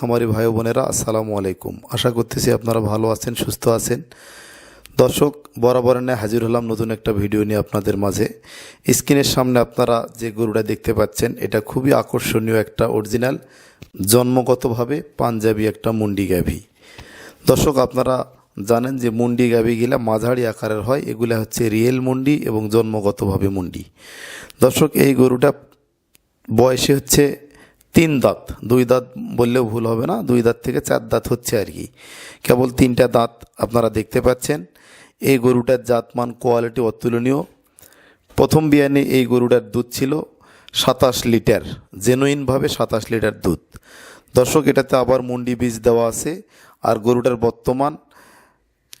খামারি ভাই বোনেরা, আসসালামু আলাইকুম। আশা করতেছি আপনারা ভালো আছেন, সুস্থ আছেন। দর্শক, বরাবর ন্যায় হাজির হলাম নতুন একটা ভিডিও নিয়ে আপনাদের মাঝে। স্ক্রিনের সামনে আপনারা যে গরুটা দেখতে পাচ্ছেন, এটা খুবই আকর্ষণীয় একটা অরিজিনাল, জন্মগতভাবে পাঞ্জাবি একটা মুন্ডি গাভী। দর্শক, আপনারা জানেন যে মুন্ডি গাভীগুলা মাঝারি আকারের হয়, এগুলা হচ্ছে রিয়েল মুন্ডি এবং জন্মগতভাবে মুন্ডি। দর্শক, এই গরুটা বয়সে হচ্ছে তিন দাঁত। দুই দাঁত বললেও ভুল হবে না। দুই দাঁত থেকে চার দাঁত হচ্ছে আর কি। কেবল তিনটা দাঁত আপনারা দেখতে পাচ্ছেন। এই গরুটার জাতমান, কোয়ালিটি অতুলনীয়। প্রথম বিয়ানে এই গরুটার দুধ ছিল সাতাশ লিটার, জেনুইনভাবে সাতাশ লিটার দুধ। দর্শক, এটাতে আবার মুন্ডি বীজ দেওয়া আছে। আর গরুটার বর্তমান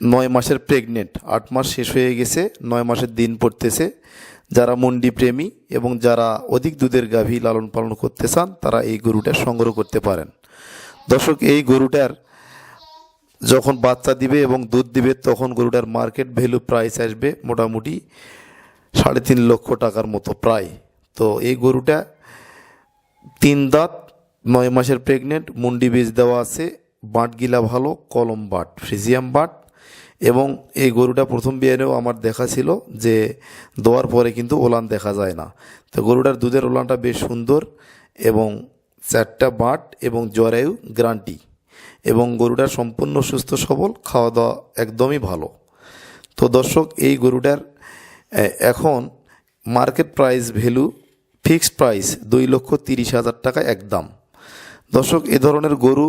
নয় মাসের প্রেগনেন্ট আট মাস শেষ হয়ে গেছে, নয় মাসের দিন পড়তেছে। যারা মন্ডি প্রেমী এবং যারা অধিক দুধের গাভী লালন পালন করতে চান, তারা এই গরুটা সংগ্রহ করতে পারেন। দর্শক, এই গরুটার যখন বাচ্চা দিবে এবং দুধ দিবে, তখন গরুটার মার্কেট ভ্যালু প্রাইস আসবে মোটামুটি সাড়ে তিন লক্ষ টাকার মতো প্রায়। তো এই গরুটা তিন দাঁত, নয় মাসের প্রেগনেন্ট মুন্ডি বীজ দেওয়া আছে বাঁট গিলা ভালো, কলম বাট, ফ্রিজিয়াম বাট এবং এই গরুটা প্রথম বিয়ানেও আমার দেখা ছিল যে দেওয়ার পরে কিন্তু ওলান দেখা যায় না। তো গরুটার দুধের ওলানটা বেশ সুন্দর এবং চারটা বাট এবং জরায়ু গ্রান্টি এবং গরুটার সম্পূর্ণ সুস্থ সবল খাওয়া দাওয়া একদমই ভালো। তো দর্শক, এই গরুটার এখন market price value, fixed price দুই লক্ষ তিরিশ হাজার টাকা একদম। দর্শক, এ ধরনের গরু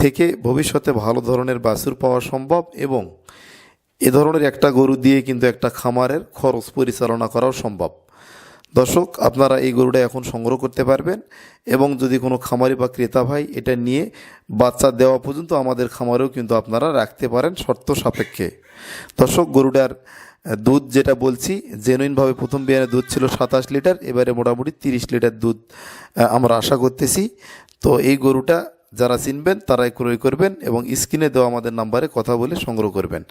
থেকে ভবিষ্যতে ভালো ধরনের বাছুর পাওয়া সম্ভব এবং এ ধরনের একটা গরু দিয়ে কিন্তু একটা খামারের খরচ পরিচালনা করাও সম্ভব। দর্শক, আপনারা এই গরুটা এখন সংগ্রহ করতে পারবেন এবং যদি কোনো খামারি বা ক্রেতা ভাই এটা নিয়ে বাচ্চা দেওয়া পর্যন্ত আমাদের খামারেও কিন্তু আপনারা রাখতে পারেন শর্ত সাপেক্ষে। দর্শক, গরুটার দুধ যেটা বলছি জেনুইনভাবে প্রথম বিয়ানে দুধ ছিল সাতাশ লিটার, এবারে মোটামুটি তিরিশ লিটার দুধ আমরা আশা করতেছি। তো এই গরুটা যারা চিনবেন, তারাই ক্রয় করবেন এবং স্ক্রিনে দেওয়া আমাদের নাম্বারে কথা বলে সংগ্রহ করবেন।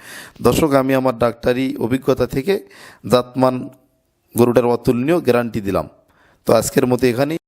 দর্শক, আমি আমার ডাক্তারি অভিজ্ঞতা থেকে জাতমান গরুটার অতুলনীয় গ্যারান্টি দিলাম। তো আজকের মতো এখানেই।